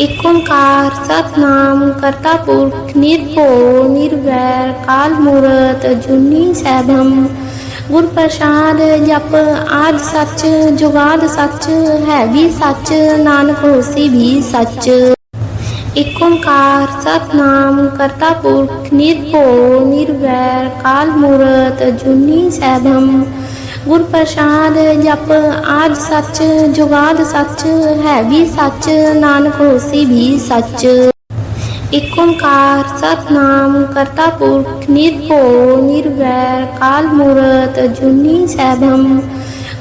ਏਕ ਓੰਕਾਰ ਸਤਨਾਮ, ਕਰਤਾ ਪੁਰਖ ਨਿਰਭਉ, ਨਿਰਵੈਰ, ਕਾਲ ਮੂਰਤ, ਜੁਨੀ ਸੈਭੰ। ਗੁਰ ਪ੍ਰਸਾਦ ਜਪ ਆਦ ਸੱਚ ਜੁਗਾਦ ਸੱਚ, ਹੈ ਵੀ ਸੱਚ, ਨਾਨਕ ਹੋਸੀ ਵੀ ਸੱਚ। ਏਕ ਓੰਕਾਰ ਸਤਨਾਮ, ਕਰਤਾ ਪੁਰਖ ਨਿਰਭਉ, ਨਿਰਵੈਰ, ਕਾਲ ਮੂਰਤ, ਜੁਨੀ ਸੈਭੰ। ਗੁਰ ਪ੍ਰਸਾਦ ਜਪ ਆਦ ਸੱਚ, ਜੁਗਾਦ ਸੱਚ, ਹੈ ਵੀ ਸੱਚ, ਨਾਨਕ ਹੋਸੀ ਵੀ ਸੱਚ। ਇਕ ਓੰਕਾਰ ਸਤਨਾਮ ਕਰਤਾ ਪੁਰਖ, ਨਿਰਭਉ, ਨਿਰਵੈਰ, ਕਾਲ ਮੂਰਤ, ਜੁਨੀ ਸੈਭੰ।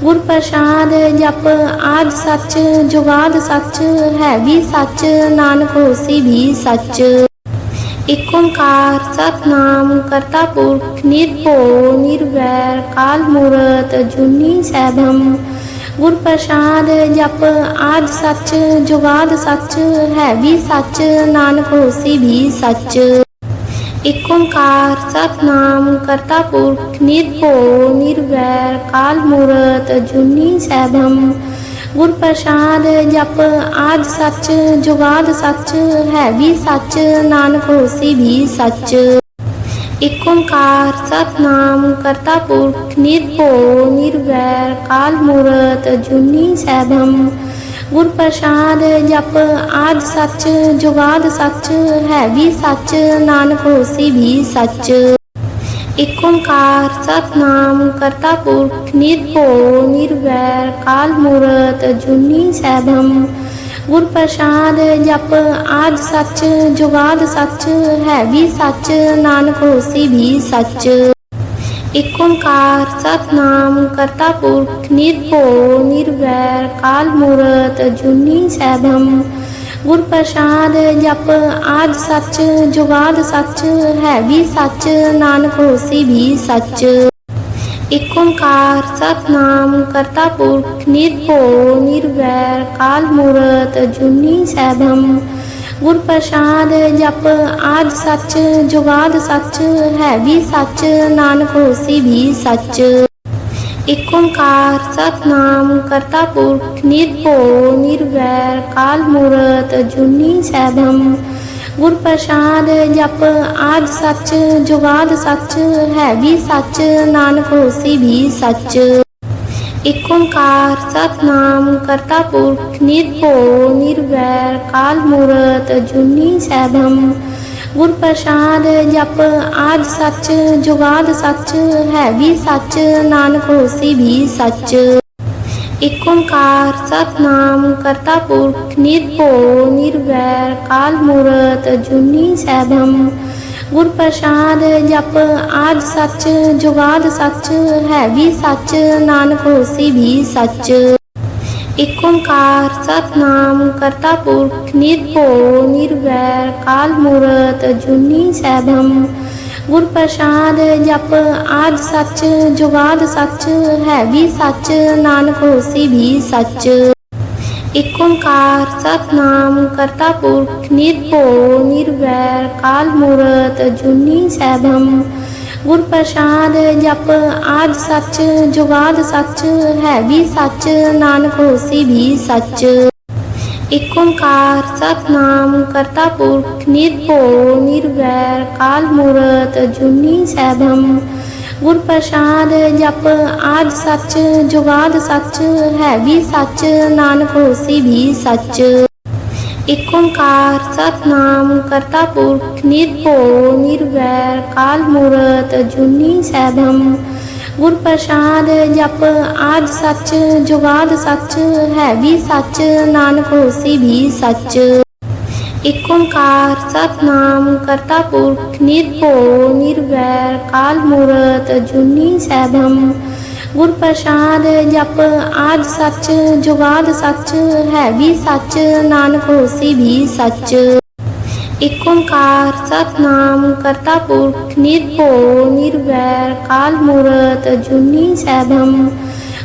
ਗੁਰ ਪ੍ਰਸਾਦ ਜਪ ਆਦ ਸੱਚ, ਜੁਗਾਦ ਸੱਚ, ਹੈ ਵੀ ਸੱਚ, ਨਾਨਕ ਹੋਸੀ ਵੀ ਸੱਚ। ਏਕ ਓੰਕਾਰ ਸਤਨਾਮ ਕਰਤਾ ਪੁਰਖ ਨਿਰਭਉ ਨਿਰਵੈਰ ਕਾਲ ਮੂਰਤ ਜੁਨੀ ਸੈਭੰ। ਗੁਰ ਪ੍ਰਸਾਦ ਜਪ ਆਦ ਸੱਚ ਜੁਗਾਦ ਸੱਚ, ਹੈ ਵੀ ਸੱਚ, ਨਾਨਕ ਹੋਸੀ ਵੀ ਸੱਚ। ਇਕ ਓੰਕਾਰ ਸਤਨਾਮ ਕਰਤਾ ਪੁਰਖ ਨਿਰਭਉ ਨਿਰਵੈਰ ਕਾਲ ਮੂਰਤ ਜੁਨੀ ਸੈਭੰ। ਗੁਰ ਪ੍ਰਸਾਦ ਜਪ ਆਦ ਸੱਚ, ਜੁਗਾਦ ਸੱਚ, ਹੈ ਵੀ ਸੱਚ, ਨਾਨਕ ਹੋਸੀ ਵੀ ਸੱਚ। ਇਕ ਓੰਕਾਰ ਸਤਨਾਮ ਕਰਤਾ ਪੁਰਖ, ਨਿਰਭਉ, ਨਿਰਵੈਰ, ਕਾਲ ਮੂਰਤ, ਜੁਨੀ ਸੈਭੰ। ਗੁਰ ਪ੍ਰਸਾਦ ਜਪ ਆਦ ਸੱਚ, ਜੁਗਾਦ ਸੱਚ, ਹੈ ਵੀ ਸੱਚ, ਨਾਨਕ ਹੋਸੀ ਵੀ ਸੱਚ। ਇਕ ਓੰਕਾਰ ਸਤਨਾਮ ਕਰਤਾ ਪੁਰਖ ਨਿਰਭਉ ਨਿਰਵੈਰ ਕਾਲ ਮੂਰਤ ਜੁਨੀ ਸੈਭੰ ਗੁਰ ਪ੍ਰਸਾਦ ਜਪ ਆਦ ਸੱਚ ਜੁਗਾਦ ਸੱਚ ਹੈ ਵੀ ਸੱਚ ਨਾਨਕ ਹੋਸੀ ਵੀ ਸੱਚ ਇਕ ਓੰਕਾਰ ਸਤਨਾਮ ਕਰਤਾ ਪੁਰਖ ਨਿਰਭਉ ਨਿਰਵੈਰ ਕਾਲ ਮੂਰਤ ਜੁਨੀ ਸੈਭੰ ਗੁਰ ਪ੍ਰਸਾਦ ਜਪ ਆਦ ਸੱਚ ਜੁਗਾਦ ਸੱਚ ਹੈ ਵੀ ਸੱਚ, ਨਾਨਕ ਹੋਸੀ ਵੀ ਸੱਚ। ਇਕ ਓੰਕਾਰ ਸਤਨਾਮ ਕਰਤਾ ਪੁਰਖ, ਨਿਰਭਉ, ਨਿਰਵੈਰ, ਕਾਲ ਮੂਰਤ, ਜੁਨੀ ਸੈਭੰ। ਗੁਰ ਪ੍ਰਸਾਦ ਜਪ ਆਦ ਸੱਚ ਜੁਗਾਦ ਸੱਚ ਹੈ ਵੀ ਸੱਚ, ਨਾਨਕ ਹੋਸੀ ਵੀ ਸੱਚ। ਏਕ ਓੰਕਾਰ ਸਤਨਾਮ ਕਰਤਾ ਪੁਰਖ ਨਿਰਭਉ ਨਿਰਵੈਰ ਕਾਲ ਮੂਰਤ ਜੁਨੀ ਸੈਭੰ ਗੁਰ ਪ੍ਰਸਾਦ ਜਪ ਆਦ ਸੱਚ ਜੁਗਾਦ ਸੱਚ ਹੈ ਵੀ ਸੱਚ ਨਾਨਕ ਹੋਸੀ ਵੀ ਸੱਚ ਏਕ ਓੰਕਾਰ ਸਤਨਾਮ ਕਰਤਾ ਪੁਰਖ ਨਿਰਭਉ ਨਿਰਵੈਰ ਕਾਲ ਮੂਰਤ ਜੁਨੀ ਸੈਭੰ ਗੁਰ ਪ੍ਰਸਾਦ ਜਪ ਆਦ ਸੱਚ, ਜੁਗਾਦ ਸੱਚ ਹੈ ਵੀ ਸੱਚ, ਨਾਨਕ ਹੋਸੀ ਵੀ ਸੱਚ। ਏਕ ਓੰਕਾਰ ਸਤਨਾਮ ਕਰਤਾ ਪੁਰਖ, ਨਿਰਭਉ, ਨਿਰਵੈਰ, ਕਾਲ ਮੂਰਤ, ਜੁਨੀ ਸੈਭੰ। ਗੁਰ ਪ੍ਰਸਾਦ ਜਪ ਆਦ ਸੱਚ, ਜੁਗਾਦ ਸੱਚ ਹੈ ਵੀ ਸੱਚ, ਨਾਨਕ ਹੋਸੀ ਵੀ ਸੱਚ। ਏਕ ਓੰਕਾਰ ਸਤਨਾਮ ਕਰਤਾ ਪੁਰਖ ਨਿਰਭਉ ਨਿਰਵੈਰ ਕਾਲ ਮੂਰਤ ਜੁਨੀ ਸੈਭੰ ਗੁਰ ਪ੍ਰਸਾਦ ਜਪ ਆਦ ਸੱਚ ਜੁਗਾਦ ਸੱਚ ਹੈ ਵੀ ਸੱਚ ਨਾਨਕ ਹੋਸੀ ਵੀ ਸੱਚ ਇਕ ਓੰਕਾਰ ਸਤਨਾਮ ਕਰਤਾ ਪੁਰਖ ਨਿਰਭਉ ਨਿਰਵੈਰ ਕਾਲ ਮੂਰਤ ਜੁਨੀ ਸੈਭੰ ਗੁਰ ਪ੍ਰਸਾਦ ਜਪ ਆਦ ਸੱਚ ਜੁਗਾਦ ਸੱਚ ਹੈ ਵੀ ਸੱਚ, ਨਾਨਕ ਹੋਸੀ ਵੀ ਸੱਚ। ਇਕ ਓੰਕਾਰ ਸਤਨਾਮ ਕਰਤਾ ਪੁਰਖ, ਨਿਰਭਉ, ਨਿਰਵੈਰ, ਕਾਲ ਮੂਰਤ, ਜੁਨੀ ਸੈਭੰ। ਗੁਰ ਪ੍ਰਸਾਦ ਜਪ ਆਦ ਸੱਚ ਜੁਗਾਦ ਸੱਚ ਹੈ ਵੀ ਸੱਚ, ਨਾਨਕ ਹੋਸੀ ਵੀ ਸੱਚ। ਏਕ ਓੰਕਾਰ ਸਤਨਾਮ ਕਰਤਾ ਪੁਰਖ ਨਿਰਭਉ ਨਿਰਵੈਰ ਕਾਲ ਮੂਰਤ ਜੁਨੀ ਸੈਭੰ। ਗੁਰ ਪ੍ਰਸਾਦ ਜਪ ਆਦ ਸੱਚ, ਜੁਗਾਦ ਸੱਚ, ਹੈ ਵੀ ਸੱਚ, ਨਾਨਕ ਹੋਸੀ ਵੀ ਸੱਚ। ਇਕ ਓੰਕਾਰ ਸਤਨਾਮ ਕਰਤਾ ਪੁਰਖ ਨਿਰਭਉ ਨਿਰਵੈਰ ਕਾਲ ਮੂਰਤ ਜੁਨੀ ਸੈਭੰ। ਗੁਰ ਪ੍ਰਸਾਦ ਜਪ ਆਦ ਸੱਚ ਜੁਗਾਦ ਸੱਚ ਹੈ ਵੀ ਸੱਚ, ਨਾਨਕ ਹੋਸੀ ਵੀ ਸੱਚ। ਇਕ ਓੰਕਾਰ ਸਤਨਾਮ ਕਰਤਾ ਪੁਰਖ, ਨਿਰਭਉ, ਨਿਰਵੈਰ, ਕਾਲ ਮੂਰਤ, ਜੁਨੀ ਸੈਭੰ।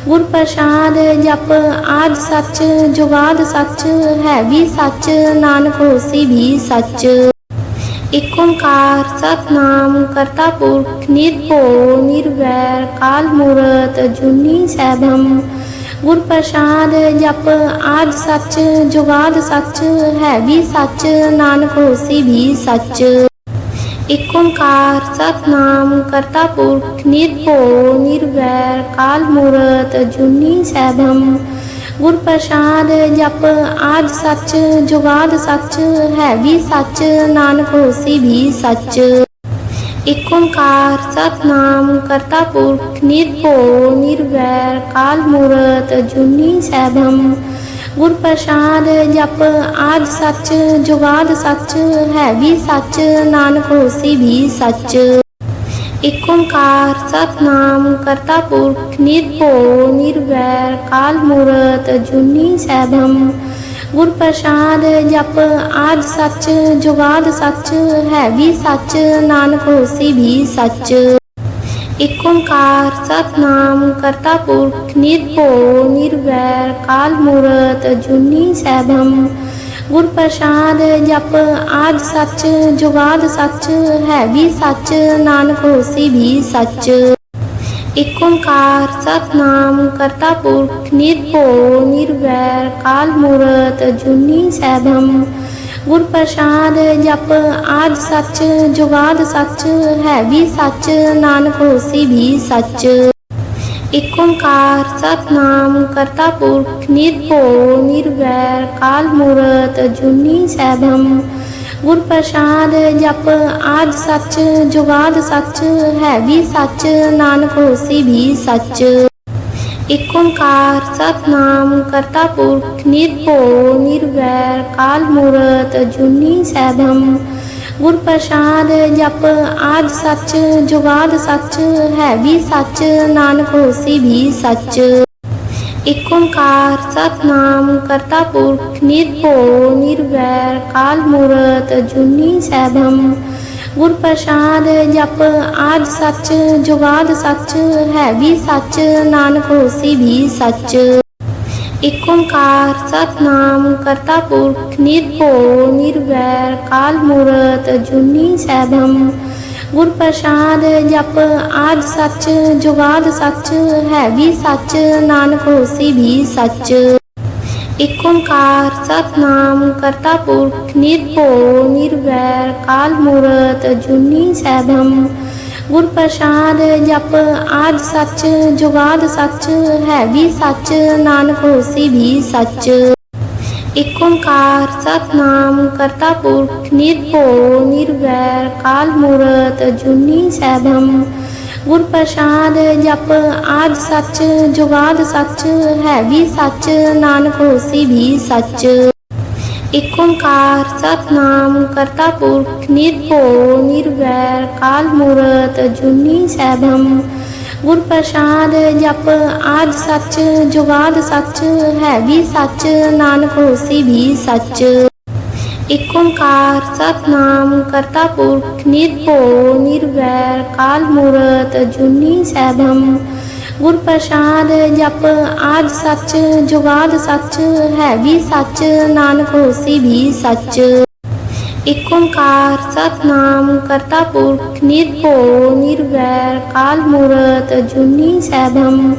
ਗੁਰ ਪ੍ਰਸਾਦ ਜਪ ਆਦ ਸੱਚ ਜੁਗਾਦ ਸੱਚ ਹੈ ਵੀ ਸੱਚ, ਨਾਨਕ ਹੋਸੀ ਵੀ ਸੱਚ। ਏਕ ਓੰਕਾਰ ਸਤਨਾਮ ਕਰਤਾ ਪੁਰਖ ਨਿਰਭਉ, ਨਿਰਵੈਰ, ਕਾਲ ਮੂਰਤ, ਜੁਨੀ ਸੈਭੰ ਗੁਰ ਪ੍ਰਸਾਦ ਜਪ ਆਦ ਸੱਚ ਜੁਗਾਦ ਸੱਚ, ਹੈ ਵੀ ਸੱਚ, ਨਾਨਕ ਹੋਸੀ ਵੀ ਸੱਚ। ਏਕ ਓੰਕਾਰ ਸਤਨਾਮ ਕਰਤਾ ਪੁਰਖ ਨਿਰਭਉ, ਨਿਰਵੈਰ, ਕਾਲ ਮੂਰਤ, ਜੁਨੀ ਸੈਭੰ ਗੁਰ ਪ੍ਰਸਾਦ ਜਪ ਆਦ ਸੱਚ ਜੁਗਾਦ ਸੱਚ ਹੈ ਵੀ ਸੱਚ, ਨਾਨਕ ਹੋਸੀ ਵੀ ਸੱਚ। ਇਕ ਓੰਕਾਰ ਸਤਨਾਮ ਕਰਤਾ ਪੁਰਖ ਨਿਰਭਉ, ਨਿਰਵੈਰ ਕਾਲ ਮੂਰਤ ਜੁਨੀ ਸੈਭੰ। ਗੁਰ ਪ੍ਰਸਾਦ ਜਪ ਆਦ ਸੱਚ ਜੁਗਾਦ ਸੱਚ ਹੈ ਵੀ ਸੱਚ, ਨਾਨਕ ਹੋਸੀ ਵੀ ਸੱਚ। ਏਕ ਓੰਕਾਰ ਸਤਨਾਮ ਕਰਤਾ ਪੁਰਖ ਨਿਰਭਉ, ਨਿਰਵੈਰ, ਕਾਲ ਮੂਰਤ, ਜੁਨੀ ਸੈਭੰ। ਗੁਰ ਪ੍ਰਸਾਦ ਜਪ ਆਦ ਸੱਚ, ਜੁਗਾਦ ਸੱਚ ਹੈ ਵੀ ਸੱਚ, ਨਾਨਕ ਹੋਸੀ ਵੀ ਸੱਚ। ਇਕ ਓੰਕਾਰ ਸਤਨਾਮ ਕਰਤਾ ਪੁਰਖ ਨਿਰਭਉ, ਨਿਰਵੈਰ, ਕਾਲ ਮੂਰਤ, ਜੁਨੀ ਸੈਭੰ। ਗੁਰ ਪ੍ਰਸਾਦ ਜਪ ਆਦ ਸੱਚ ਜੁਗਾਦ ਸੱਚ ਹੈ ਵੀ ਸੱਚ, ਨਾਨਕ ਹੋਸੀ ਵੀ ਸੱਚ। ਇਕ ਓੰਕਾਰ ਸਤਨਾਮ ਕਰਤਾ ਪੁਰਖ, ਨਿਰਭਉ, ਨਿਰਵੈਰ, ਕਾਲ ਮੂਰਤ, ਜੁਨੀ ਸੈਭੰ। ਗੁਰ ਪ੍ਰਸਾਦ ਜਪ ਆਦ ਸੱਚ ਜੁਗਾਦ ਸੱਚ ਹੈ ਵੀ ਸੱਚ, ਨਾਨਕ ਹੋਸੀ ਵੀ ਸੱਚ। ਇਕ ਓੰਕਾਰ ਸਤਨਾਮ ਕਰਤਾ ਪੁਰਖ ਨਿਰਭਉ, ਨਿਰਵੈਰ, ਕਾਲ ਮੂਰਤ, ਜੁਨੀ ਸੈਭੰ। ਗੁਰ ਪ੍ਰਸਾਦ ਜਪ ਆਦ ਸੱਚ ਜੁਗਾਦ ਸੱਚ, ਹੈ ਵੀ ਸੱਚ, ਨਾਨਕ ਹੋਸੀ ਵੀ ਸੱਚ। ਇਕ ਓੰਕਾਰ ਸਤਨਾਮ ਕਰਤਾ ਪੁਰਖ ਨਿਰਭਉ, ਨਿਰਵੈਰ, ਕਾਲ ਮੂਰਤ, ਜੁਨੀ ਸੈਭੰ। ਗੁਰ ਪ੍ਰਸਾਦ ਜਪ ਆਦ ਸੱਚ ਜੁਗਾਦ ਸੱਚ ਹੈ ਵੀ ਸੱਚ, ਨਾਨਕ ਹੋਸੀ ਵੀ ਸੱਚ। ਇਕ ਓੰਕਾਰ ਸਤਨਾਮ ਕਰਤਾ ਪੁਰਖ, ਨਿਰਭਉ, ਨਿਰਵੈਰ, ਕਾਲ ਮੂਰਤ, ਜੁਨੀ ਸੈਭੰ। ਗੁਰ ਪ੍ਰਸਾਦ ਜਪ ਆਦ ਸੱਚ ਜੁਗਾਦ ਸੱਚ ਹੈ ਵੀ ਸੱਚ, ਨਾਨਕ ਹੋਸੀ ਵੀ ਸੱਚ। ਏਕ ਓੰਕਾਰ ਸਤਨਾਮ ਕਰਤਾ ਪੁਰਖ ਨਿਰਭਉ ਨਿਰਵੈਰ ਕਾਲ ਮੂਰਤ ਜੁਨੀ ਸੈਭੰ। ਗੁਰ ਪ੍ਰਸਾਦ ਜਪ ਆਦ ਸੱਚ ਜੁਗਾਦ ਸੱਚ, ਹੈ ਵੀ ਸੱਚ, ਨਾਨਕ ਹੋਸੀ ਵੀ ਸੱਚ। ਇਕ ਓੰਕਾਰ ਸਤਨਾਮ ਕਰਤਾ ਪੁਰਖ ਨਿਰਭਉ ਨਿਰਵੈਰ ਕਾਲ ਮੂਰਤ ਜੁਨੀ ਸੈਭੰ। ਗੁਰ ਪ੍ਰਸਾਦ ਜਪ ਆਦ ਸੱਚ ਜੁਗਾਦ ਸੱਚ ਹੈ ਵੀ ਸੱਚ, ਨਾਨਕ ਹੋਸੀ ਵੀ ਸੱਚ। ਇਕ ਓੰਕਾਰ ਸਤਨਾਮ ਕਰਤਾ ਪੁਰਖ, ਨਿਰਭਉ, ਨਿਰਵੈਰ, ਕਾਲ ਮੂਰਤ, ਜੁਨੀ ਸੈਭੰ। ਗੁਰ ਪ੍ਰਸਾਦ ਜਪ ਆਦ ਸੱਚ ਜੁਗਾਦ ਸੱਚ ਹੈ ਵੀ ਸੱਚ, ਨਾਨਕ ਹੋਸੀ ਵੀ ਸੱਚ। ਏਕ ਓੰਕਾਰ ਸਤਨਾਮ ਕਰਤਾ ਪੁਰਖ ਨਿਰਭਉ ਨਿਰਵੈਰ ਕਾਲ ਮੂਰਤ ਜੁਨੀ ਸੈਭੰ। ਗੁਰ ਪ੍ਰਸਾਦ ਜਪ ਆਦ ਸੱਚ ਜੁਗਾਦ ਸੱਚ, ਹੈ ਵੀ ਸੱਚ, ਨਾਨਕ ਹੋਸੀ ਵੀ ਸੱਚ। ਇਕ ਓੰਕਾਰ ਸਤਨਾਮ ਕਰਤਾ ਪੁਰਖ ਨਿਰਭਉ ਨਿਰਵੈਰ ਕਾਲ ਮੂਰਤ ਜੁਨੀ ਸੈਭੰ। ਗੁਰ ਪ੍ਰਸਾਦ ਜਪ ਆਦ ਸੱਚ, ਜੁਗਾਦ ਸੱਚ, ਹੈ ਵੀ ਸੱਚ, ਨਾਨਕ ਹੋਸੀ ਵੀ ਸੱਚ। ਇਕ ਓੰਕਾਰ ਸਤਨਾਮ ਕਰਤਾ ਪੁਰਖ, ਨਿਰਭਉ, ਨਿਰਵੈਰ, ਕਾਲ ਮੂਰਤ, ਜੁਨੀ ਸੈਭੰ।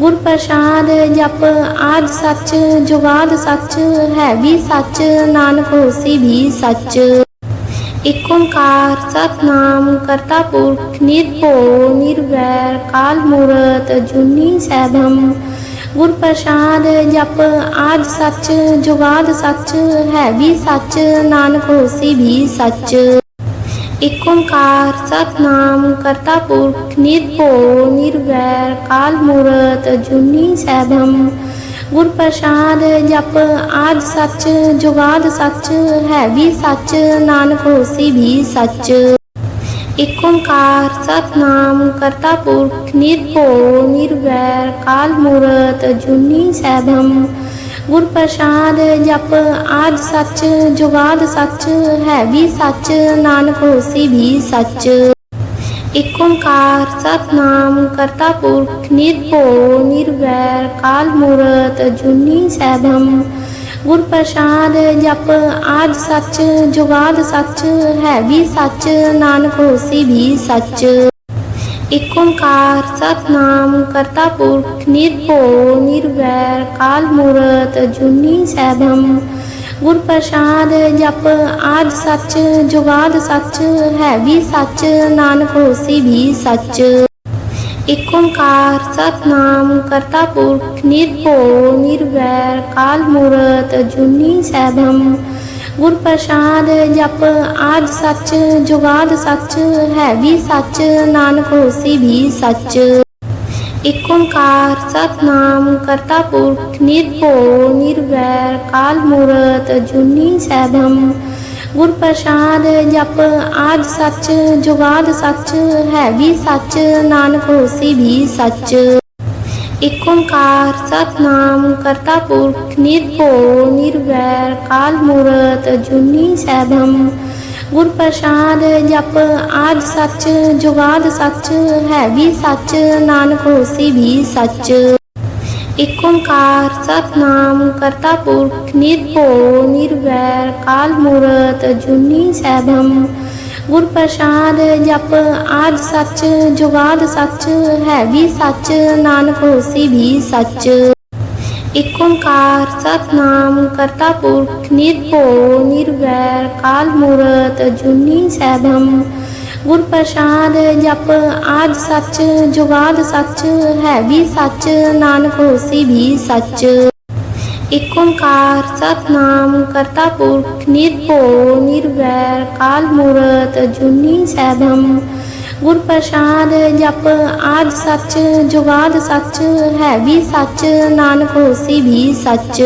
ਗੁਰ ਪ੍ਰਸਾਦ ਜਪ ਆਦ ਸੱਚ, ਜੁਗਾਦ ਸੱਚ, ਹੈ ਵੀ ਸੱਚ, ਨਾਨਕ ਹੋਸੀ ਵੀ ਸੱਚ। ਇਕ ਓੰਕਾਰ ਸਤਨਾਮ ਕਰਤਾ ਪੁਰਖ, ਨਿਰਭਉ, ਨਿਰਵੈਰ, ਕਾਲ ਮੂਰਤ, ਜੁਨੀ ਸੈਭੰ। ਗੁਰ ਪ੍ਰਸਾਦ ਜਪ ਆਦ ਸੱਚ, ਜੁਗਾਦ ਸੱਚ, ਹੈ ਵੀ ਸੱਚ, ਨਾਨਕ ਹੋਸੀ ਵੀ ਸੱਚ। ਏਕ ਓੰਕਾਰ ਸਤਨਾਮ ਕਰਤਾ ਪੁਰਖ, ਨਿਰਭਉ, ਨਿਰਵੈਰ, ਕਾਲ ਮੂਰਤ, ਜੁਨੀ ਸੈਭੰ। ਗੁਰ ਪ੍ਰਸਾਦ ਜਪ ਆਦ ਸੱਚ ਜੁਗਾਦ ਸੱਚ ਹੈ ਵੀ ਸੱਚ, ਨਾਨਕ ਹੋਸੀ ਵੀ ਸੱਚ। ਏਕ ਓੰਕਾਰ ਸਤਨਾਮ ਕਰਤਾ ਪੁਰਖ, ਨਿਰਭਉ, ਨਿਰਵੈਰ, ਕਾਲ ਮੂਰਤ, ਜੁਨੀ ਸੈਭੰ। ਗੁਰ ਪ੍ਰਸਾਦ ਜਪ ਆਦ ਸੱਚ ਜੁਗਾਦ ਸੱਚ ਹੈ ਵੀ ਸੱਚ, ਨਾਨਕ ਹੋਸੀ ਵੀ ਸੱਚ। ਏਕ ਓੰਕਾਰ ਸਤਨਾਮ ਕਰਤਾ ਪੁਰਖ ਨਿਰਭਉ ਨਿਰਵੈਰ ਕਾਲ ਮੂਰਤ ਜੁਨੀ ਸੈਭੰ ਗੁਰ ਪ੍ਰਸਾਦ ਜਪ ਆਦ ਸੱਚ ਜੁਗਾਦ ਸੱਚ ਹੈ ਵੀ ਸੱਚ ਨਾਨਕ ਹੋਸੀ ਵੀ ਸੱਚ ਏਕ ਓੰਕਾਰ ਸਤਨਾਮ ਕਰਤਾ ਪੁਰਖ ਨਿਰਭਉ ਨਿਰਵੈਰ ਕਾਲ ਮੂਰਤ ਜੁਨੀ ਸੈਭੰ ਗੁਰ ਪ੍ਰਸਾਦ ਜਪ ਆਦ ਸੱਚ ਜੁਗਾਦ ਸੱਚ ਹੈ ਵੀ ਸੱਚ, ਨਾਨਕ ਹੋਸੀ ਵੀ ਸੱਚ। ਏਕ ਓੰਕਾਰ ਸਤਨਾਮ ਕਰਤਾ ਪੁਰਖ, ਨਿਰਭਉ, ਨਿਰਵੈਰ, ਕਾਲ ਮੂਰਤ, ਜੁਨੀ ਸੈਭੰ। ਗੁਰ ਪ੍ਰਸਾਦ ਜਪ ਆਦ ਸੱਚ ਜੁਗਾਦ ਸੱਚ ਹੈ ਵੀ ਸੱਚ, ਨਾਨਕ ਹੋਸੀ ਵੀ ਸੱਚ। ਏਕ ਓੰਕਾਰ ਸਤਨਾਮ ਕਰਤਾ ਪੁਰਖ ਨਿਰਭਉ ਨਿਰਵੈਰ ਕਾਲ ਮੂਰਤ ਜੁਨੀ ਸੈਭੰ ਗੁਰ ਪ੍ਰਸਾਦ ਜਪ ਆਦ ਸੱਚ ਜੁਗਾਦ ਸੱਚ ਹੈ ਵੀ ਸੱਚ ਨਾਨਕ ਹੋਸੀ ਵੀ ਸੱਚ ਏਕ ਓੰਕਾਰ ਸਤਨਾਮ ਕਰਤਾ ਪੁਰਖ ਨਿਰਭਉ ਨਿਰਵੈਰ ਕਾਲ ਮੂਰਤ ਜੁਨੀ ਸੈਭੰ ਗੁਰ ਪ੍ਰਸਾਦ ਜਪ ਆਦ ਸੱਚ ਜੁਗਾਦ ਸੱਚ ਹੈ ਵੀ ਸੱਚ, ਨਾਨਕ ਹੋਸੀ ਵੀ ਸੱਚ। ਏਕ ਓੰਕਾਰ ਸਤਨਾਮ ਕਰਤਾ ਪੁਰਖ, ਨਿਰਭਉ, ਨਿਰਵੈਰ, ਕਾਲ ਮੂਰਤ, ਜੁਨੀ ਸੈਭੰ। ਗੁਰ ਪ੍ਰਸਾਦ ਜਪ ਆਦ ਸੱਚ ਜੁਗਾਦ ਸੱਚ ਹੈ ਵੀ ਸੱਚ, ਨਾਨਕ ਹੋਸੀ ਵੀ ਸੱਚ। ਏਕ ਓੰਕਾਰ ਸਤਨਾਮ ਕਰਤਾ ਪੁਰਖ ਨਿਰਭਉ, ਨਿਰਵੈਰ, ਕਾਲ ਮੂਰਤ, ਜੁਨੀ ਸੈਭੰ। ਗੁਰ ਪ੍ਰਸਾਦ ਜਪ ਆਦ ਸੱਚ ਜੁਗਾਦ ਸੱਚ, ਹੈ ਵੀ ਸੱਚ, ਨਾਨਕ ਹੋਸੀ ਵੀ ਸੱਚ। ਏਕ ਓੰਕਾਰ ਸਤਨਾਮ ਕਰਤਾ ਪੁਰਖ ਨਿਰਭਉ, ਨਿਰਵੈਰ, ਕਾਲ ਮੂਰਤ, ਜੁਨੀ ਸੈਭੰ। ਗੁਰ ਪ੍ਰਸਾਦ ਜਪ ਆਦ ਸੱਚ ਜੁਗਾਦ ਸੱਚ ਹੈ ਵੀ ਸੱਚ, ਨਾਨਕ ਹੋਸੀ ਵੀ ਸੱਚ।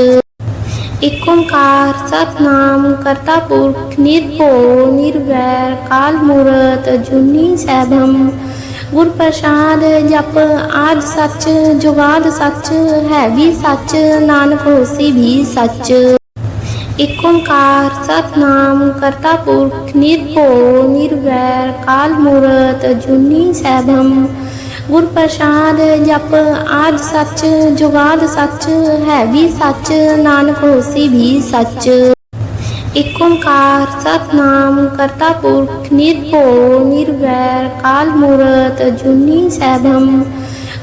ਏਕ ਓੰਕਾਰ ਸਤਨਾਮ ਕਰਤਾ ਪੁਰਖ, ਨਿਰਭਉ, ਨਿਰਵੈਰ, ਕਾਲ ਮੂਰਤ, ਜੁਨੀ ਸੈਭੰ। ਗੁਰ ਪ੍ਰਸਾਦ ਜਪ ਆਦ ਸੱਚ ਜੁਗਾਦ ਸੱਚ ਹੈ ਵੀ ਸੱਚ, ਨਾਨਕ ਹੋਸੀ ਵੀ ਸੱਚ। ਏਕ ਓੰਕਾਰ ਸਤਨਾਮ ਕਰਤਾ ਪੁਰਖ ਨਿਰਭਉ ਨਿਰਵੈਰ ਕਾਲ ਮੂਰਤ ਜੁਨੀ ਸੈਭੰ। ਗੁਰ ਪ੍ਰਸਾਦ ਜਪ ਆਦ ਸੱਚ ਜੁਗਾਦ ਸੱਚ, ਹੈ ਵੀ ਸੱਚ, ਨਾਨਕ ਹੋਸੀ ਵੀ ਸੱਚ। ਏਕ ਓੰਕਾਰ ਸਤਨਾਮ ਕਰਤਾ ਪੁਰਖ ਨਿਰਭਉ ਨਿਰਵੈਰ ਕਾਲ ਮੂਰਤ ਜੁਨੀ ਸੈਭੰ।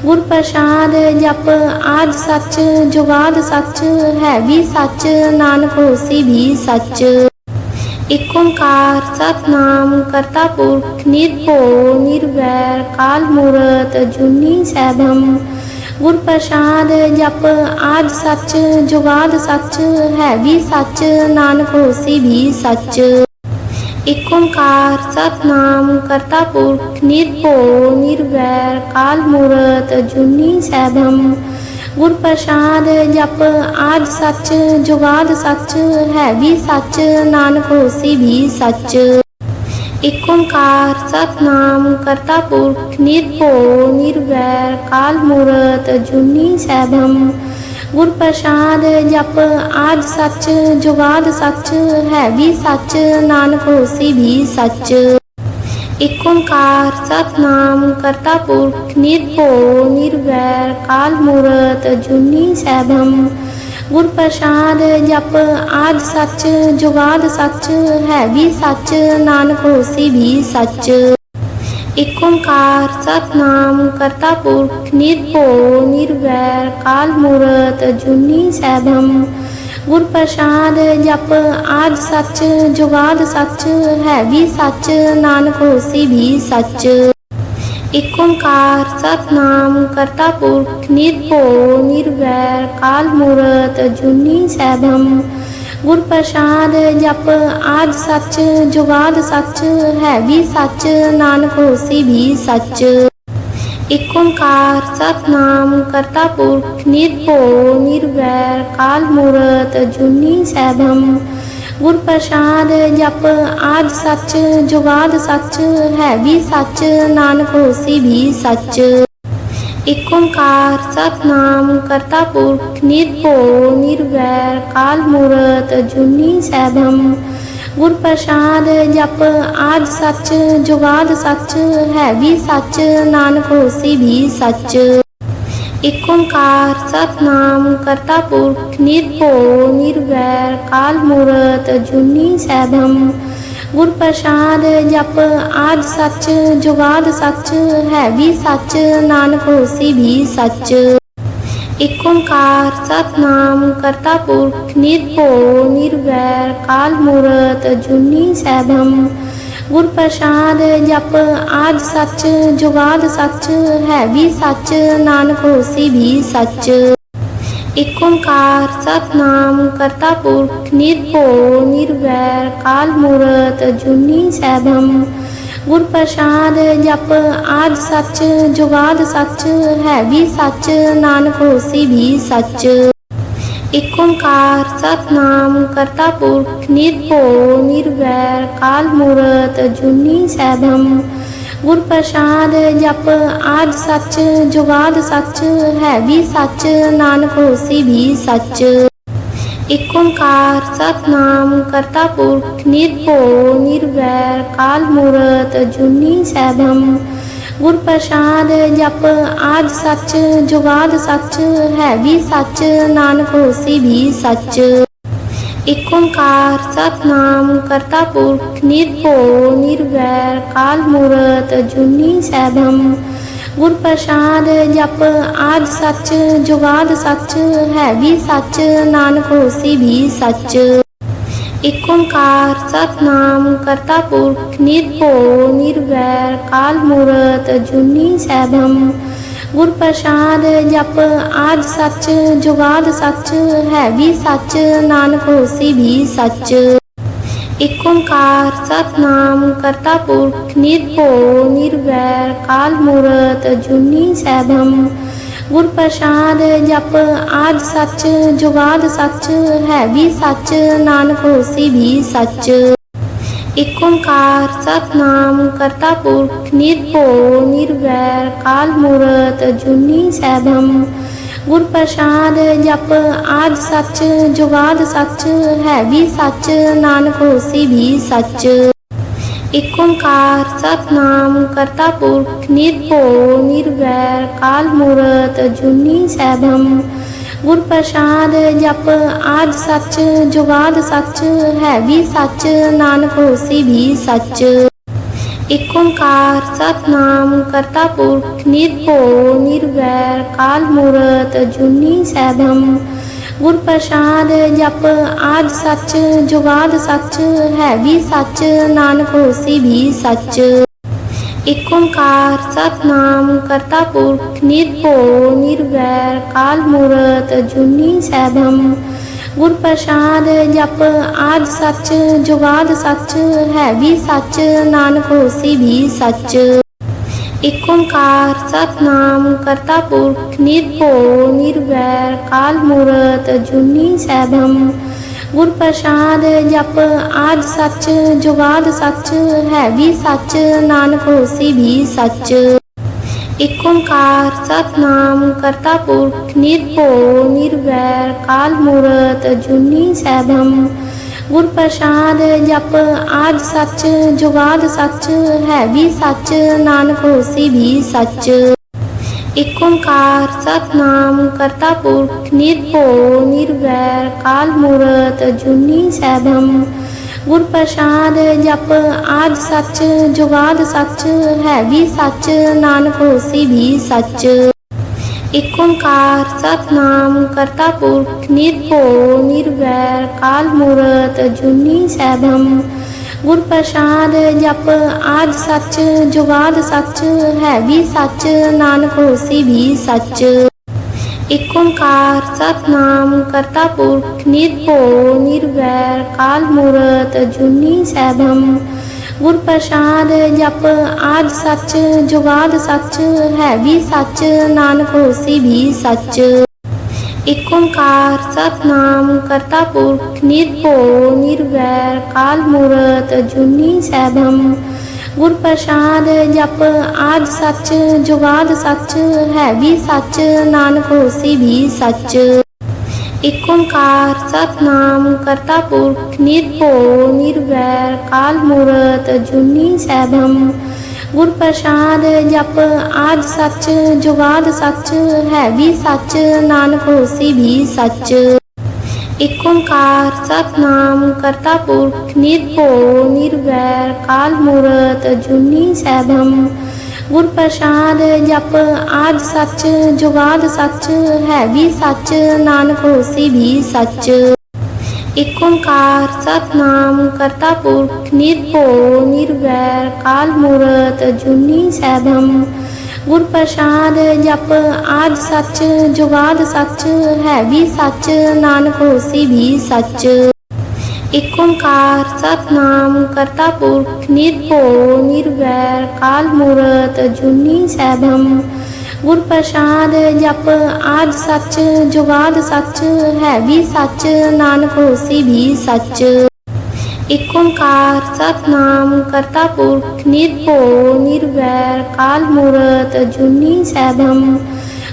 ਗੁਰ ਪ੍ਰਸਾਦ ਜਪ ਆਦ ਸੱਚ ਜੁਗਾਦ ਸੱਚ ਹੈ ਵੀ ਸੱਚ, ਨਾਨਕ ਹੋਸੀ ਵੀ ਸੱਚ। ਏਕ ਓੰਕਾਰ ਸਤਨਾਮ ਕਰਤਾ ਪੁਰਖ ਨਿਰਭਉ, ਨਿਰਵੈਰ ਕਾਲ ਮੂਰਤ ਜੁਨੀ ਸੈਭੰ। ਗੁਰ ਪ੍ਰਸਾਦ ਜਪ ਆਦ ਸੱਚ ਜੁਗਾਦ ਸੱਚ ਹੈ ਵੀ ਸੱਚ, ਨਾਨਕ ਹੋਸੀ ਵੀ ਸੱਚ। ਏਕ ਓੰਕਾਰ ਸਤਨਾਮ ਕਰਤਾ ਪੁਰਖ ਨਿਰਭਉ ਨਿਰਵੈਰ ਕਾਲ ਮੂਰਤ ਜੁਨੀ ਸੈਭੰ। ਗੁਰ ਪ੍ਰਸਾਦ ਜਪ ਆਦ ਸੱਚ ਜੁਗਾਦ ਸੱਚ, ਹੈ ਵੀ ਸੱਚ, ਨਾਨਕ ਹੋਸੀ ਵੀ ਸੱਚ। ਏਕ ਓੰਕਾਰ ਸਤਨਾਮ ਕਰਤਾ ਪੁਰਖ ਨਿਰਭਉ ਨਿਰਵੈਰ ਕਾਲ ਮੂਰਤ ਜੁਨੀ ਸੈਭੰ। ਗੁਰ ਪ੍ਰਸਾਦ ਜਪ ਆਦ ਸੱਚ ਜੁਗਾਦ ਸੱਚ ਹੈ ਵੀ ਸੱਚ, ਨਾਨਕ ਹੋਸੀ ਵੀ ਸੱਚ। ਏਕ ਓੰਕਾਰ ਸਤਨਾਮ ਕਰਤਾ ਪੁਰਖ, ਨਿਰਭਉ, ਨਿਰਵੈਰ, ਕਾਲ ਮੂਰਤ, ਜੁਨੀ ਸੈਭੰ। ਗੁਰ ਪ੍ਰਸਾਦ ਜਪ ਆਦ ਸੱਚ ਜੁਗਾਦ ਸੱਚ ਹੈ ਵੀ ਸੱਚ, ਨਾਨਕ ਹੋਸੀ ਵੀ ਸੱਚ। ਏਕ ਓੰਕਾਰ ਸਤਨਾਮ ਕਰਤਾ ਪੁਰਖ ਨਿਰਭਉ, ਨਿਰਵੈਰ, ਕਾਲ ਮੂਰਤ, ਜੁਨੀ ਸੈਭੰ ਗੁਰ ਪ੍ਰਸਾਦ ਜਪ ਆਦ ਸੱਚ, ਜੁਗਾਦ ਸੱਚ ਹੈ ਵੀ ਸੱਚ, ਨਾਨਕ ਹੋਸੀ ਵੀ ਸੱਚ। ਏਕ ਓੰਕਾਰ ਸਤਨਾਮ ਕਰਤਾ ਪੁਰਖ ਨਿਰਭਉ, ਨਿਰਵੈਰ, ਕਾਲ ਮੂਰਤ, ਜੁਨੀ ਸੈਭੰ ਗੁਰ ਪ੍ਰਸਾਦ ਜਪ ਆਦ ਸੱਚ ਜੁਗਾਦ ਸੱਚ ਹੈ ਵੀ ਸੱਚ, ਨਾਨਕ ਹੋਸੀ ਵੀ ਸੱਚ। ਏਕ ਓੰਕਾਰ ਸਤਨਾਮ ਕਰਤਾ ਪੁਰਖ, ਨਿਰਭਉ, ਨਿਰਵੈਰ, ਕਾਲ ਮੂਰਤ, ਜੁਨੀ ਸੈਭੰ। ਗੁਰ ਪ੍ਰਸਾਦ ਜਪ ਆਦ ਸੱਚ ਜੁਗਾਦ ਸੱਚ ਹੈ ਵੀ ਸੱਚ, ਨਾਨਕ ਹੋਸੀ ਵੀ ਸੱਚ। ਏਕ ਓੰਕਾਰ ਸਤਨਾਮ ਕਰਤਾ ਪੁਰਖ ਨਿਰਭਉ ਨਿਰਵੈਰ ਕਾਲ ਮੂਰਤ ਜੁਨੀ ਸੈਭੰ ਗੁਰ ਪ੍ਰਸਾਦ ਜਪ ਆਦ ਸੱਚ ਜੁਗਾਦ ਸੱਚ ਹੈ ਵੀ ਸੱਚ ਨਾਨਕ ਹੋਸੀ ਵੀ ਸੱਚ ਏਕ ਓੰਕਾਰ ਸਤਨਾਮ ਕਰਤਾ ਪੁਰਖ ਨਿਰਭਉ ਨਿਰਵੈਰ ਕਾਲ ਮੂਰਤ ਜੁਨੀ ਸੈਭੰ ਗੁਰ ਪ੍ਰਸਾਦ ਜਪ ਆਦ ਸੱਚ ਜੁਗਾਦ ਸੱਚ ਹੈ ਵੀ ਸੱਚ, ਨਾਨਕ ਹੋਸੀ ਵੀ ਸੱਚ। ਇਕ ਓੰਕਾਰ ਸਤਨਾਮ ਕਰਤਾ ਪੁਰਖ, ਨਿਰਭਉ, ਨਿਰਵੈਰ, ਕਾਲ ਮੂਰਤ, ਜੁਨੀ ਸੈਭੰ। ਗੁਰ ਪ੍ਰਸਾਦ ਜਪ ਆਦ ਸੱਚ ਜੁਗਾਦ ਸੱਚ ਹੈ ਵੀ ਸੱਚ, ਨਾਨਕ ਹੋਸੀ ਵੀ ਸੱਚ। ਇਕ ਓੰਕਾਰ ਸਤਨਾਮ ਕਰਤਾ ਪੁਰਖ ਨਿਰਭਉ ਨਿਰਵੈਰ ਕਾਲ ਮੂਰਤ ਜੁਨੀ ਸੈਭੰ ਗੁਰ ਪ੍ਰਸਾਦ ਜਪ ਆਦ ਸੱਚ ਜੁਗਾਦ ਸੱਚ ਹੈ ਵੀ ਸੱਚ ਨਾਨਕ ਹੋਸੀ ਵੀ ਸੱਚ ਇਕ ਓੰਕਾਰ ਸਤਨਾਮ ਕਰਤਾ ਪੁਰਖ ਨਿਰਭਉ ਨਿਰਵੈਰ ਕਾਲ ਮੂਰਤ ਜੁਨੀ ਸੈਭੰ ਗੁਰ ਪ੍ਰਸਾਦ ਜਪ ਆਦ ਸੱਚ ਜੁਗਾਦ ਸੱਚ ਹੈ ਵੀ ਸੱਚ, ਨਾਨਕ ਹੋਸੀ ਵੀ ਸੱਚ। ਇਕ ਓੰਕਾਰ ਸਤਨਾਮ ਕਰਤਾ ਪੁਰਖ, ਨਿਰਭਉ, ਨਿਰਵੈਰ, ਕਾਲ ਮੂਰਤ, ਜੁਨੀ ਸੈਭੰ। ਗੁਰ ਪ੍ਰਸਾਦ ਜਪ ਆਦ ਸੱਚ ਜੁਗਾਦ ਸੱਚ ਹੈ ਵੀ ਸੱਚ, ਨਾਨਕ ਹੋਸੀ ਵੀ ਸੱਚ। ਇਕ ਓੰਕਾਰ ਸਤਨਾਮ ਕਰਤਾ ਪੁਰਖ ਨਿਰਭਉ, ਨਿਰਵੈਰ, ਕਾਲ ਮੂਰਤ, ਜੁਨੀ ਸੈਭੰ। ਗੁਰ ਪ੍ਰਸਾਦ ਜਪ ਆਦ ਸੱਚ ਜੁਗਾਦ ਸੱਚ, ਹੈ ਵੀ ਸੱਚ, ਨਾਨਕ ਹੋਸੀ ਵੀ ਸੱਚ। ਇਕ ਓੰਕਾਰ ਸਤਨਾਮ ਕਰਤਾ ਪੁਰਖ ਨਿਰਭਉ, ਨਿਰਵੈਰ, ਕਾਲ ਮੂਰਤ, ਜੁਨੀ ਸੈਭੰ। ਗੁਰ ਪ੍ਰਸਾਦ ਜਪ ਆਦ ਸੱਚ, ਜੁਗਾਦ ਸੱਚ, ਹੈ ਵੀ ਸੱਚ, ਨਾਨਕ ਹੋਸੀ ਵੀ ਸੱਚ। ਇਕ ਓੰਕਾਰ ਸਤਨਾਮ ਕਰਤਾ ਪੁਰਖ ਨਿਰਭਉ, ਨਿਰਵੈਰ ਕਾਲ ਮੂਰਤ ਜੁਨੀ ਸੈਭੰ। ਗੁਰ ਪ੍ਰਸਾਦ ਜਪ ਆਦ ਸੱਚ, ਜੁਗਾਦ ਸੱਚ, ਹੈ ਵੀ ਸੱਚ, ਨਾਨਕ ਹੋਸੀ ਵੀ ਸੱਚ। ਇਕ ਓੰਕਾਰ ਸਤਨਾਮ ਕਰਤਾ ਪੁਰਖ ਨਿਰਭਉ ਨਿਰਵੈਰ ਕਾਲ ਮੂਰਤ ਜੁਨੀ ਸੈਭੰ ਗੁਰ ਪ੍ਰਸਾਦ ਜਪ ਆਦ ਸੱਚ ਜੁਗਾਦ ਸੱਚ ਹੈ ਵੀ ਸੱਚ ਨਾਨਕ ਹੋਸੀ ਵੀ ਸੱਚ ਇਕ ਓੰਕਾਰ ਸਤਨਾਮ ਕਰਤਾ ਪੁਰਖ ਨਿਰਭਉ ਨਿਰਵੈਰ ਕਾਲ ਮੂਰਤ ਜੁਨੀ ਸੈਭੰ ਗੁਰ ਪ੍ਰਸਾਦ ਜਪ ਆਦ ਸੱਚ ਜੁਗਾਦ ਸੱਚ ਹੈ ਵੀ ਸੱਚ, ਨਾਨਕ ਹੋਸੀ ਵੀ ਸੱਚ। ਇਕ ਓੰਕਾਰ ਸਤਨਾਮ ਕਰਤਾ ਪੁਰਖ, ਨਿਰਭਉ, ਨਿਰਵੈਰ, ਕਾਲ ਮੂਰਤ, ਜੁਨੀ ਸੈਭੰ। ਗੁਰ ਪ੍ਰਸਾਦ ਜਪ ਆਦ ਸੱਚ ਜੁਗਾਦ ਸੱਚ ਹੈ ਵੀ ਸੱਚ, ਨਾਨਕ ਹੋਸੀ ਵੀ ਸੱਚ। ਏਕ ਓੰਕਾਰ ਸਤਨਾਮ ਕਰਤਾ ਪੁਰਖ ਨਿਰਭਉ ਨਿਰਵੈਰ ਕਾਲ ਮੂਰਤ ਜੁਨੀ ਸੈਭੰ ਗੁਰ ਪ੍ਰਸਾਦ ਜਪ ਆਦ ਸੱਚ ਜੁਗਾਦ ਸੱਚ ਹੈ ਵੀ ਸੱਚ ਨਾਨਕ ਹੋਸੀ ਵੀ ਸੱਚ ਏਕ ਓੰਕਾਰ ਸਤਨਾਮ ਕਰਤਾ ਪੁਰਖ ਨਿਰਭਉ ਨਿਰਵੈਰ ਕਾਲ ਮੂਰਤ ਜੁਨੀ ਸੈਭੰ ਗੁਰ ਪ੍ਰਸਾਦ ਜਪ ਆਦ ਸੱਚ ਜੁਗਾਦ ਸੱਚ ਹੈ ਵੀ ਸੱਚ, ਨਾਨਕ ਹੋਸੀ ਵੀ ਸੱਚ। ਇਕ ਓੰਕਾਰ ਸਤਨਾਮ ਕਰਤਾ ਪੁਰਖ, ਨਿਰਭਉ, ਨਿਰਵੈਰ, ਕਾਲ ਮੂਰਤ, ਜੁਨੀ ਸੈਭੰ। ਗੁਰ ਪ੍ਰਸਾਦ ਜਪ ਆਦ ਸੱਚ ਜੁਗਾਦ ਸੱਚ ਹੈ ਵੀ ਸੱਚ, ਨਾਨਕ ਹੋਸੀ ਵੀ ਸੱਚ। ਏਕ ਓੰਕਾਰ ਸਤਨਾਮ ਕਰਤਾ ਪੁਰਖ ਨਿਰਭਉ ਨਿਰਵੈਰ ਕਾਲ ਮੂਰਤ ਜੁਨੀ ਸੈਭੰ ਗੁਰ ਪ੍ਰਸਾਦ ਜਪ ਆਦ ਸੱਚ ਜੁਗਾਦ ਸੱਚ ਹੈ ਵੀ ਸੱਚ ਨਾਨਕ ਹੋਸੀ ਵੀ ਸੱਚ ਇਕ ਓੰਕਾਰ ਸਤਨਾਮ ਕਰਤਾ ਪੁਰਖ ਨਿਰਭਉ ਨਿਰਵੈਰ ਕਾਲ ਮੂਰਤ ਜੁਨੀ ਸੈਭੰ ਗੁਰ ਪ੍ਰਸਾਦ ਜਪ ਆਦ ਸੱਚ ਜੁਗਾਦ ਸੱਚ ਹੈ ਵੀ ਸੱਚ, ਨਾਨਕ ਹੋਸੀ ਵੀ ਸੱਚ। ਇਕ ਓੰਕਾਰ ਸਤਨਾਮ ਕਰਤਾ ਪੁਰਖ, ਨਿਰਭਉ, ਨਿਰਵੈਰ, ਕਾਲ ਮੂਰਤ, ਜੁਨੀ ਸੈਭੰ। ਗੁਰ ਪ੍ਰਸਾਦ ਜਪ ਆਦ ਸੱਚ ਜੁਗਾਦ ਸੱਚ ਹੈ ਵੀ ਸੱਚ, ਨਾਨਕ ਹੋਸੀ ਵੀ ਸੱਚ। ਏਕ ਓੰਕਾਰ ਸਤਨਾਮ ਕਰਤਾ ਪੁਰਖ ਨਿਰਭਉ, ਨਿਰਵੈਰ, ਕਾਲ ਮੂਰਤ ਜੁਨੀ ਸੈਭੰ। ਗੁਰ ਪ੍ਰਸਾਦ ਜਪ ਆਦ ਸੱਚ ਜੁਗਾਦ ਸੱਚ, ਹੈ ਵੀ ਸੱਚ, ਨਾਨਕ ਹੋਸੀ ਵੀ ਸੱਚ। ਇਕ ਓੰਕਾਰ ਸਤਨਾਮ ਕਰਤਾ ਪੁਰਖ ਨਿਰਭਉ, ਨਿਰਵੈਰ, ਕਾਲ ਮੂਰਤ ਜੁਨੀ ਸੈਭੰ। ਗੁਰ ਪ੍ਰਸਾਦ ਜਪ ਆਦ ਸੱਚ ਜੁਗਾਦ ਸੱਚ ਹੈ ਵੀ ਸੱਚ, ਨਾਨਕ ਹੋਸੀ ਵੀ ਸੱਚ। ਇਕ ਓੰਕਾਰ ਸਤਨਾਮ ਕਰਤਾ ਪੁਰਖ, ਨਿਰਭਉ, ਨਿਰਵੈਰ, ਕਾਲ ਮੂਰਤ, ਜੁਨੀ ਸੈਭੰ। ਗੁਰ ਪ੍ਰਸਾਦ ਜਪ ਆਦ ਸੱਚ ਜੁਗਾਦ ਸੱਚ ਹੈ ਵੀ ਸੱਚ, ਨਾਨਕ ਹੋਸੀ ਵੀ ਸੱਚ। ਇਕ ਓੰਕਾਰ ਸਤਨਾਮ ਕਰਤਾ ਪੁਰਖ ਨਿਰਭਉ ਨਿਰਵੈਰ ਕਾਲ ਮੂਰਤ ਜੁਨੀ ਸੈਭੰ। ਗੁਰ ਪ੍ਰਸਾਦ ਜਪ ਆਦ ਸੱਚ, ਜੁਗਾਦ ਸੱਚ, ਹੈ ਵੀ ਸੱਚ, ਨਾਨਕ ਹੋਸੀ ਵੀ ਸੱਚ। ਇਕ ਓੰਕਾਰ ਸਤਨਾਮ ਕਰਤਾ ਪੁਰਖ ਨਿਰਭਉ ਨਿਰਵੈਰ ਕਾਲ ਮੂਰਤ ਜੁਨੀ ਸੈਭੰ। ਗੁਰ ਪ੍ਰਸਾਦ ਜਪ ਆਦ ਸੱਚ ਜੁਗਾਦ ਸੱਚ ਹੈ ਵੀ ਸੱਚ, ਨਾਨਕ ਹੋਸੀ ਵੀ ਸੱਚ। ਇਕ ਓੰਕਾਰ ਸਤਨਾਮ ਕਰਤਾ ਪੁਰਖ ਨਿਰਭਉ, ਨਿਰਵੈਰ ਕਾਲ ਮੂਰਤ ਜੁਨੀ ਸੈਭੰ।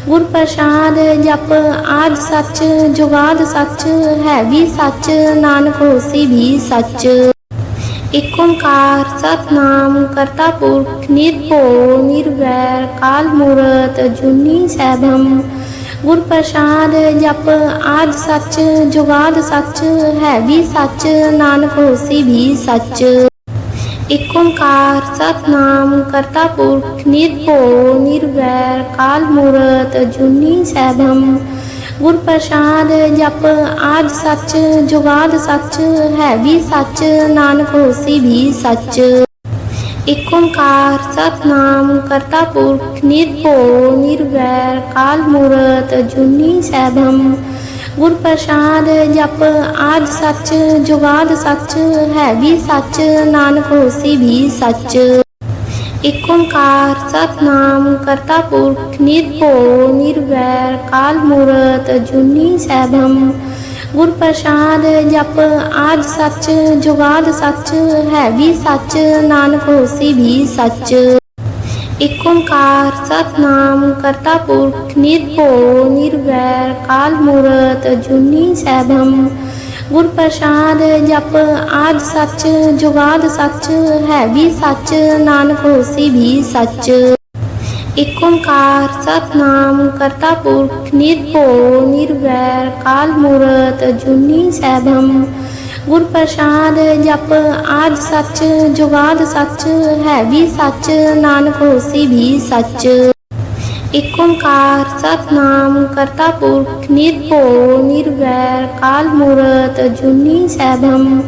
ਗੁਰ ਪ੍ਰਸਾਦ ਜਪ ਆਦ ਸੱਚ ਜੁਗਾਦ ਸੱਚ ਹੈ ਵੀ ਸੱਚ, ਨਾਨਕ ਹੋਸੀ ਵੀ ਸੱਚ। ਏਕ ਓੰਕਾਰ ਸਤਨਾਮ ਕਰਤਾ ਪੁਰਖ ਨਿਰਭਉ ਨਿਰਵੈਰ ਕਾਲ ਮੂਰਤ ਜੁਨੀ ਸੈਭੰ ਗੁਰ ਪ੍ਰਸਾਦ ਜਪ ਆਦ ਸੱਚ ਜੁਗਾਦ ਸੱਚ ਹੈ ਵੀ ਸੱਚ ਨਾਨਕ ਹੋਸੀ ਵੀ ਸੱਚ ਇਕ ਓੰਕਾਰ ਸਤਨਾਮ ਕਰਤਾ ਪੁਰਖ ਨਿਰਭਉ ਨਿਰਵੈਰ ਕਾਲ ਮੂਰਤ ਜੁਨੀ ਸੈਭੰ ਗੁਰ ਪ੍ਰਸਾਦ ਜਪ ਆਦ ਸੱਚ ਜੁਗਾਦ ਸੱਚ ਹੈ ਵੀ ਸੱਚ, ਨਾਨਕ ਹੋਸੀ ਵੀ ਸੱਚ। ਇਕ ਓੰਕਾਰ ਸਤਨਾਮ ਕਰਤਾ ਪੁਰਖ, ਨਿਰਭਉ, ਨਿਰਵੈਰ, ਕਾਲ ਮੂਰਤ, ਜੁਨੀ ਸੈਭੰ। ਗੁਰ ਪ੍ਰਸਾਦ ਜਪ ਆਦ ਸੱਚ ਜੁਗਾਦ ਸੱਚ ਹੈ ਵੀ ਸੱਚ, ਨਾਨਕ ਹੋਸੀ ਵੀ ਸੱਚ। ਏਕ ਓੰਕਾਰ ਸਤਨਾਮ ਕਰਤਾ ਪੁਰਖ ਨਿਰਭਉ ਨਿਰਵੈਰ ਕਾਲ ਮੂਰਤ ਜੁਨੀ ਸੈਭੰ ਗੁਰ ਪ੍ਰਸਾਦ ਜਪ ਆਦ ਸੱਚ ਜੁਗਾਦ ਸੱਚ, ਹੈ ਵੀ ਸੱਚ, ਨਾਨਕ ਹੋਸੀ ਵੀ ਸੱਚ। ਏਕ ਓੰਕਾਰ ਸਤਨਾਮ ਕਰਤਾ ਪੁਰਖ ਨਿਰਭਉ ਨਿਰਵੈਰ ਕਾਲ ਮੂਰਤ ਜੁਨੀ ਸੈਭੰ ਗੁਰ ਪ੍ਰਸਾਦ ਜਪ ਆਦ ਸੱਚ, ਜੁਗਾਦ ਸੱਚ, ਹੈ ਵੀ ਸੱਚ, ਨਾਨਕ ਹੋਸੀ ਵੀ ਸੱਚ। ਇਕ ਓੰਕਾਰ ਸਤਨਾਮ ਕਰਤਾ ਪੁਰਖ, ਨਿਰਭਉ, ਨਿਰਵੈਰ, ਕਾਲ ਮੂਰਤ, ਜੁਨੀ ਸੈਭੰ। ਗੁਰ ਪ੍ਰਸਾਦ ਜਪ ਆਦ ਸੱਚ, ਜੁਗਾਦ ਸੱਚ, ਹੈ ਵੀ ਸੱਚ, ਨਾਨਕ ਹੋਸੀ ਵੀ ਸੱਚ। ਏਕ ਓੰਕਾਰ ਸਤਨਾਮ ਕਰਤਾ ਪੁਰਖ ਨਿਰਭਉ ਨਿਰਵੈਰ ਕਾਲ ਮੂਰਤ ਜੁਨੀ ਸੈਭੰ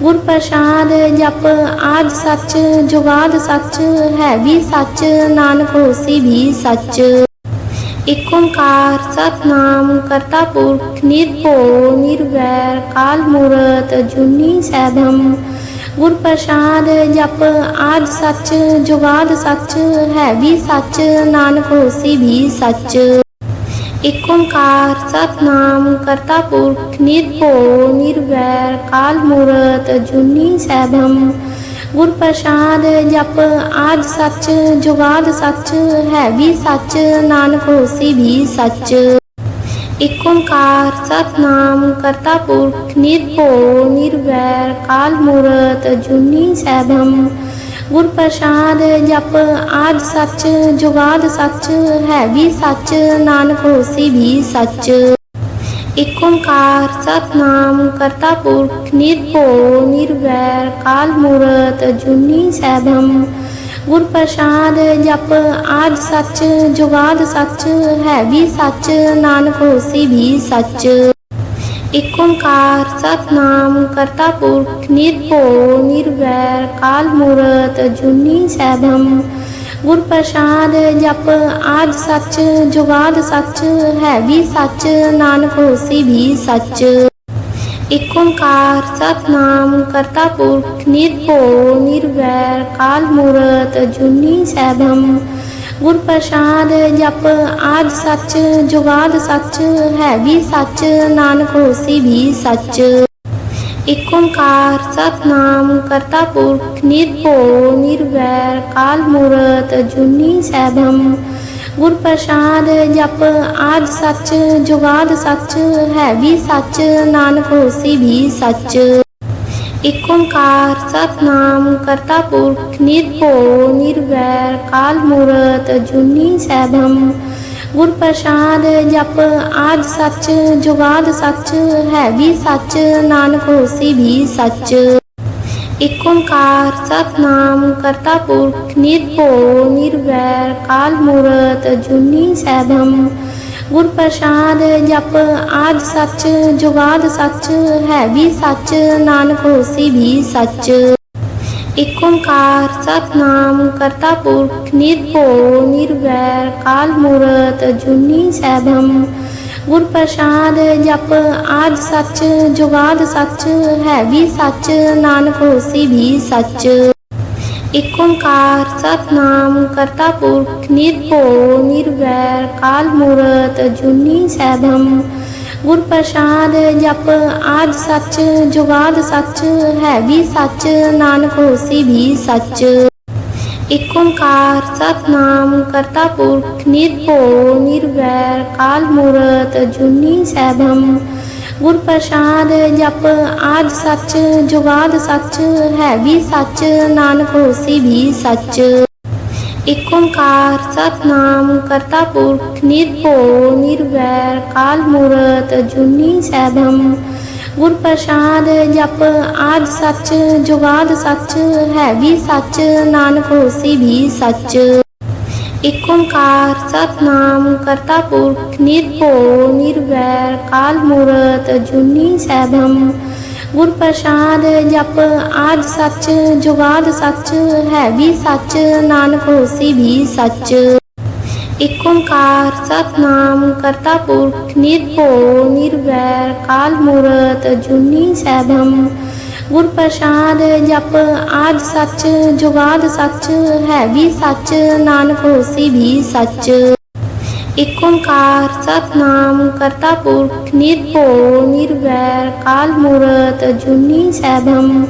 ਗੁਰ ਪ੍ਰਸਾਦ ਜਪ ਆਦ ਸੱਚ ਜੁਗਾਦ ਸੱਚ ਹੈ ਵੀ ਸੱਚ ਨਾਨਕ ਹੋਸੀ ਵੀ ਸੱਚ ਇਕ ਓੰਕਾਰ ਸਤਨਾਮ ਕਰਤਾ ਪੁਰਖ ਨਿਰਭਉ ਨਿਰਵੈਰ ਕਾਲ ਮੂਰਤ ਜੁਨੀ ਸੈਭੰ ਗੁਰ ਪ੍ਰਸਾਦ ਜਪ ਆਦ ਸੱਚ ਜੁਗਾਦ ਸੱਚ ਹੈ ਵੀ ਸੱਚ, ਨਾਨਕ ਹੋਸੀ ਵੀ ਸੱਚ। ਇਕ ਓੰਕਾਰ ਸਤਨਾਮ ਕਰਤਾ ਪੁਰਖ, ਨਿਰਭਉ, ਨਿਰਵੈਰ, ਕਾਲ ਮੂਰਤ, ਜੁਨੀ ਸੈਭੰ। ਗੁਰ ਪ੍ਰਸਾਦ ਜਪ ਆਦ ਸੱਚ ਜੁਗਾਦ ਸੱਚ ਹੈ ਵੀ ਸੱਚ, ਨਾਨਕ ਹੋਸੀ ਵੀ ਸੱਚ। ਏਕ ਓੰਕਾਰ ਸਤਨਾਮ ਕਰਤਾ ਪੁਰਖ ਨਿਰਭਉ ਨਿਰਵੈਰ ਕਾਲ ਮੂਰਤ ਜੁਨੀ ਸੈਭੰ ਗੁਰ ਪ੍ਰਸਾਦ ਜਪ ਆਦ ਸੱਚ ਜੁਗਾਦ ਸੱਚ ਹੈ ਵੀ ਸੱਚ ਨਾਨਕ ਹੋਸੀ ਵੀ ਸੱਚ ਏਕ ਓੰਕਾਰ ਸਤਨਾਮ ਕਰਤਾ ਪੁਰਖ ਨਿਰਭਉ ਨਿਰਵੈਰ ਕਾਲ ਮੂਰਤ ਜੁਨੀ ਸੈਭੰ ਗੁਰ ਪ੍ਰਸਾਦ ਜਪ ਆਦ ਸੱਚ ਜੁਗਾਦ ਸੱਚ ਹੈ ਵੀ ਸੱਚ, ਨਾਨਕ ਹੋਸੀ ਵੀ ਸੱਚ। ਇਕ ਓੰਕਾਰ ਸਤਨਾਮ ਕਰਤਾ ਪੁਰਖ ਨਿਰਭਉ, ਨਿਰਵੈਰ ਕਾਲ ਮੂਰਤ ਜੁਨੀ ਸੈਭੰ। ਗੁਰ ਪ੍ਰਸਾਦ ਜਪ ਆਦ ਸੱਚ ਜੁਗਾਦ ਸੱਚ ਹੈ ਵੀ ਸੱਚ, ਨਾਨਕ ਹੋਸੀ ਵੀ ਸੱਚ। ਇਕ ਓੰਕਾਰ ਸਤਨਾਮ ਕਰਤਾ ਪੁਰਖ ਨਿਰਭਉ, ਨਿਰਵੈਰ, ਕਾਲ ਮੂਰਤ, ਜੁਨੀ ਸੈਭੰ। ਗੁਰ ਪ੍ਰਸਾਦ ਜਪ ਆਦ ਸੱਚ ਜੁਗਾਦ ਸੱਚ, ਹੈ ਵੀ ਸੱਚ, ਨਾਨਕ ਹੋਸੀ ਵੀ ਸੱਚ। ਇਕ ਓੰਕਾਰ ਸਤਨਾਮ ਕਰਤਾ ਪੁਰਖ ਨਿਰਭਉ, ਨਿਰਵੈਰ, ਕਾਲ ਮੂਰਤ, ਜੁਨੀ ਸੈਭੰ। ਗੁਰ ਪ੍ਰਸਾਦ ਜਪ ਆਦ ਸੱਚ, ਜੁਗਾਦ ਸੱਚ, ਹੈ ਵੀ ਸੱਚ, ਨਾਨਕ ਹੋਸੀ ਵੀ ਸੱਚ। ਇਕ ਓੰਕਾਰ ਸਤਨਾਮ ਕਰਤਾ ਪੁਰਖ, ਨਿਰਭਉ, ਨਿਰਵੈਰ, ਕਾਲ ਮੂਰਤ, ਜੁਨੀ ਸੈਭੰ। ਗੁਰ ਪ੍ਰਸਾਦ ਜਪ ਆਦ ਸੱਚ, ਜੁਗਾਦ ਸੱਚ, ਹੈ ਵੀ ਸੱਚ, ਨਾਨਕ ਹੋਸੀ ਵੀ ਸੱਚ। ਇਕ ਓੰਕਾਰ ਸਤਨਾਮ ਕਰਤਾ ਪੁਰਖ ਨਿਰਭਉ ਨਿਰਵੈਰ ਕਾਲ ਮੂਰਤ ਜੁਨੀ ਸੈਭੰ ਗੁਰ ਪ੍ਰਸਾਦ ਜਪ ਆਦ ਸੱਚ ਜੁਗਾਦ ਸੱਚ ਹੈ ਵੀ ਸੱਚ ਨਾਨਕ ਹੋਸੀ ਵੀ ਸੱਚ ਇਕ ਓੰਕਾਰ ਸਤਨਾਮ ਕਰਤਾ ਪੁਰਖ ਨਿਰਭਉ ਨਿਰਵੈਰ ਕਾਲ ਮੂਰਤ ਜੁਨੀ ਸੈਭੰ ਗੁਰ ਪ੍ਰਸਾਦ ਜਪ ਆਦ ਸੱਚ, ਜੁਗਾਦ ਸੱਚ, ਹੈ ਵੀ ਸੱਚ, ਨਾਨਕ ਹੋਸੀ ਵੀ ਸੱਚ। ਇਕ ਓੰਕਾਰ ਸਤਨਾਮ ਕਰਤਾ ਪੁਰਖ, ਨਿਰਭਉ, ਨਿਰਵੈਰ, ਕਾਲ ਮੂਰਤ, ਜੁਨੀ ਸੈਭੰ। ਗੁਰ ਪ੍ਰਸਾਦ ਜਪ ਆਦ ਸੱਚ, ਜੁਗਾਦ ਸੱਚ, ਹੈ ਵੀ ਸੱਚ, ਨਾਨਕ ਹੋਸੀ ਵੀ ਸੱਚ। ਏਕ ਓੰਕਾਰ ਸਤਨਾਮ ਕਰਤਾ ਪੁਰਖ ਨਿਰਭਉ ਨਿਰਵੈਰ ਕਾਲ ਮੂਰਤ ਜੁਨੀ ਸੈਭੰ ਗੁਰ ਪ੍ਰਸਾਦ ਜਪ ਆਦ ਸੱਚ ਜੁਗਾਦ ਸੱਚ ਹੈ ਵੀ ਸੱਚ ਨਾਨਕ ਹੋਸੀ ਵੀ ਸੱਚ ਇਕ ਓੰਕਾਰ ਸਤਨਾਮ ਕਰਤਾ ਪੁਰਖ ਨਿਰਭਉ ਨਿਰਵੈਰ ਕਾਲ ਮੂਰਤ ਜੁਨੀ ਸੈਭੰ ਗੁਰ ਪ੍ਰਸਾਦ ਜਪ ਆਦ ਸੱਚ ਜੁਗਾਦ ਸੱਚ ਹੈ ਵੀ ਸੱਚ, ਨਾਨਕ ਹੋਸੀ ਵੀ ਸੱਚ। ਇਕ ਓੰਕਾਰ ਸਤਨਾਮ ਕਰਤਾ ਪੁਰਖ, ਨਿਰਭਉ, ਨਿਰਵੈਰ, ਕਾਲ ਮੂਰਤ, ਜੁਨੀ ਸੈਭੰ। ਗੁਰ ਪ੍ਰਸਾਦ ਜਪ ਆਦ ਸੱਚ ਜੁਗਾਦ ਸੱਚ ਹੈ ਵੀ ਸੱਚ, ਨਾਨਕ ਹੋਸੀ ਵੀ ਸੱਚ। ਏਕ ਓੰਕਾਰ ਸਤਨਾਮ ਕਰਤਾ ਪੁਰਖ ਨਿਰਭਉ ਨਿਰਵੈਰ ਕਾਲ ਮੂਰਤ ਜੁਨੀ ਸੈਭੰ ਗੁਰ ਪ੍ਰਸਾਦ ਜਪ ਆਦ ਸੱਚ ਜੁਗਾਦ ਸੱਚ ਹੈ ਵੀ ਸੱਚ ਨਾਨਕ ਹੋਸੀ ਵੀ ਸੱਚ ਏਕ ਓੰਕਾਰ ਸਤਨਾਮ ਕਰਤਾ ਪੁਰਖ ਨਿਰਭਉ ਨਿਰਵੈਰ ਕਾਲ ਮੂਰਤ ਜੁਨੀ ਸੈਭੰ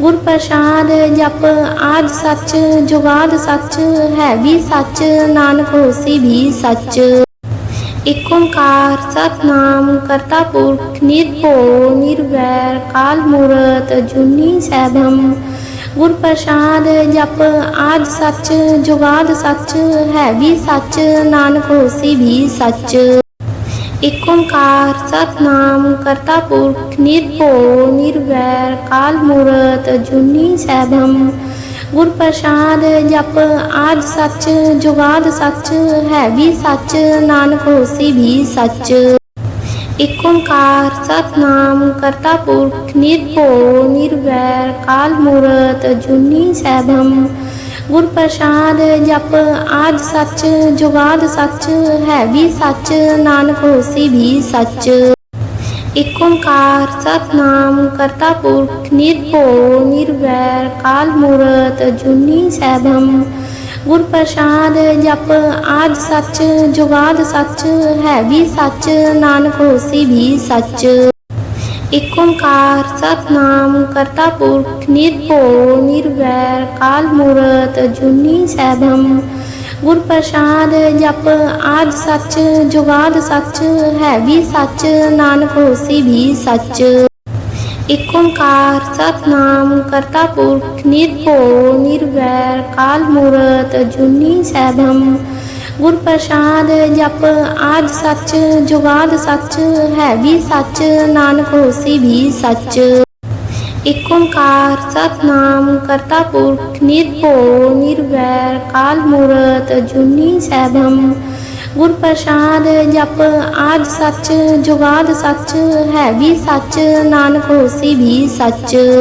ਗੁਰ ਪ੍ਰਸਾਦ ਜਪ ਆਦ ਸੱਚ ਜੁਗਾਦ ਸੱਚ ਹੈ ਵੀ ਸੱਚ, ਨਾਨਕ ਹੋਸੀ ਵੀ ਸੱਚ। ਇਕ ਓੰਕਾਰ ਸਤਨਾਮ ਕਰਤਾ ਪੁਰਖ, ਨਿਰਭਉ, ਨਿਰਵੈਰ, ਕਾਲ ਮੂਰਤ, ਜੁਨੀ ਸੈਭੰ। ਗੁਰ ਪ੍ਰਸਾਦ ਜਪ ਆਦ ਸੱਚ ਜੁਗਾਦ ਸੱਚ ਹੈ ਵੀ ਸੱਚ, ਨਾਨਕ ਹੋਸੀ ਵੀ ਸੱਚ। ਏਕ ਓੰਕਾਰ ਸਤਨਾਮ ਕਰਤਾ ਪੁਰਖ ਨਿਰਭਉ ਨਿਰਵੈਰ ਕਾਲ ਮੂਰਤ ਜੁਨੀ ਸੈਭੰ ਗੁਰ ਪ੍ਰਸਾਦ ਜਪ ਆਦ ਸੱਚ ਜੁਗਾਦ ਸੱਚ ਹੈ ਵੀ ਸੱਚ ਨਾਨਕ ਹੋਸੀ ਵੀ ਸੱਚ ਇਕ ਓੰਕਾਰ ਸਤਨਾਮ ਕਰਤਾ ਪੁਰਖ ਨਿਰਭਉ ਨਿਰਵੈਰ ਕਾਲ ਮੂਰਤ ਜੁਨੀ ਸੈਭੰ ਗੁਰ ਪ੍ਰਸਾਦ ਜਪ ਆਦ ਸੱਚ ਜੁਗਾਦ ਸੱਚ ਹੈ ਵੀ ਸੱਚ, ਨਾਨਕ ਹੋਸੀ ਵੀ ਸੱਚ। ਇਕ ਓੰਕਾਰ ਸਤਨਾਮ ਕਰਤਾ ਪੁਰਖ, ਨਿਰਭਉ, ਨਿਰਵੈਰ, ਕਾਲ ਮੂਰਤ, ਜੁਨੀ ਸੈਭੰ। ਗੁਰ ਪ੍ਰਸਾਦ ਜਪ ਆਦ ਸੱਚ ਜੁਗਾਦ ਸੱਚ ਹੈ ਵੀ ਸੱਚ, ਨਾਨਕ ਹੋਸੀ ਵੀ ਸੱਚ। ਏਕ ਓੰਕਾਰ ਸਤਨਾਮ ਕਰਤਾ ਪੁਰਖ ਨਿਰਭਉ ਨਿਰਵੈਰ ਕਾਲ ਮੂਰਤ ਜੁਨੀ ਸੈਭੰ ਗੁਰ ਪ੍ਰਸਾਦ ਜਪ ਆਦ ਸੱਚ ਜੁਗਾਦ ਸੱਚ ਹੈ ਵੀ ਸੱਚ ਨਾਨਕ ਹੋਸੀ ਵੀ ਸੱਚ ਇਕ ਓੰਕਾਰ ਸਤਨਾਮ ਕਰਤਾ ਪੁਰਖ ਨਿਰਭਉ ਨਿਰਵੈਰ ਕਾਲ ਮੂਰਤ ਜੁਨੀ ਸੈਭੰ ਗੁਰ ਪ੍ਰਸਾਦ ਜਪ ਆਦ ਸੱਚ ਜੁਗਾਦ ਸੱਚ ਹੈ ਵੀ ਸੱਚ, ਨਾਨਕ ਹੋਸੀ ਵੀ ਸੱਚ। ਇਕ ਓੰਕਾਰ ਸਤਨਾਮ ਕਰਤਾ ਪੁਰਖ, ਨਿਰਭਉ, ਨਿਰਵੈਰ, ਕਾਲ ਮੂਰਤ, ਜੁਨੀ ਸੈਭੰ। ਗੁਰ ਪ੍ਰਸਾਦ ਜਪ ਆਦ ਸੱਚ ਜੁਗਾਦ ਸੱਚ ਹੈ ਵੀ ਸੱਚ, ਨਾਨਕ ਹੋਸੀ ਵੀ ਸੱਚ।